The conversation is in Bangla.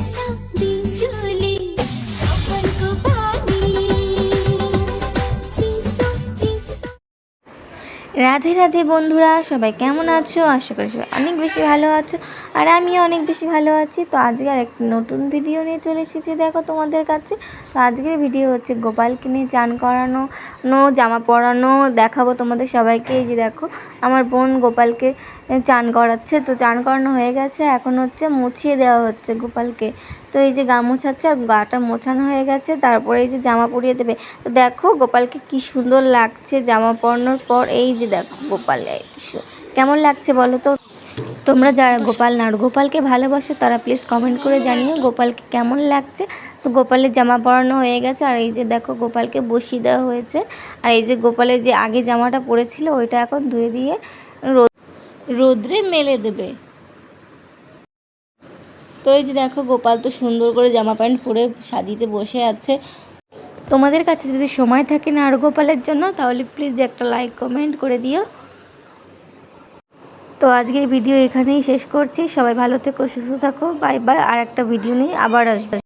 上。রাধে রাধে বন্ধুরা, সবাই কেমন আছো? আশা করি সবাই অনেক বেশি ভালো আছো আর আমিও অনেক বেশি ভালো আছি। তো আজকে আর একটি নতুন ভিডিও নিয়ে চলে এসেছি দেখো তোমাদের কাছে। তো আজকের ভিডিও হচ্ছে গোপালকে নিয়ে চান করানো, নো জামা পরানো, দেখাবো তোমাদের সবাইকে। এই যে দেখো, আমার বোন গোপালকে চান করাচ্ছে। তো চান করানো হয়ে গেছে, এখন হচ্ছে মুছিয়ে দেওয়া হচ্ছে গোপালকে। তো এই যে গা মোছাচ্ছে আর গাটা মোছানো হয়ে গেছে, তারপরে এই যে জামা পরিয়ে দেবে। তো দেখো গোপালকে কি সুন্দর লাগছে জামা পরানোর পর, এই যে দেখো গোপাল কেমন লাগছে বলো তো? তোমরা যারা গোপাল নাড়ু গোপালকে ভালোবাসো, তারা প্লিজ কমেন্ট করে জানিও গোপালকে কেমন লাগছে। তো গোপালের জামা পরানো হয়ে গেছে, আর এই যে দেখো গোপালকে বসিয়ে দেওয়া হয়েছে। আর এই যে গোপালের যে আগে জামাটা পরেছিল, ওইটা এখন ধুয়ে দিয়ে রোদ, রোদ্রে মেলে দেবে। তো এই যে দেখো, গোপাল তো সুন্দর করে জামা প্যান্ট পরে সাজিতে বসে আছে। তোমাদের কাছে যদি সময় থাকে না আর গোপালের জন্য, তাহলে প্লিজ একটা লাইক কমেন্ট করে দিও। তো আজকের ভিডিও এখানেই শেষ করছি। সবাই ভালো থেকো, সুস্থ থাকো। বাই বাই আর একটা ভিডিও নিয়ে আবার আসবে।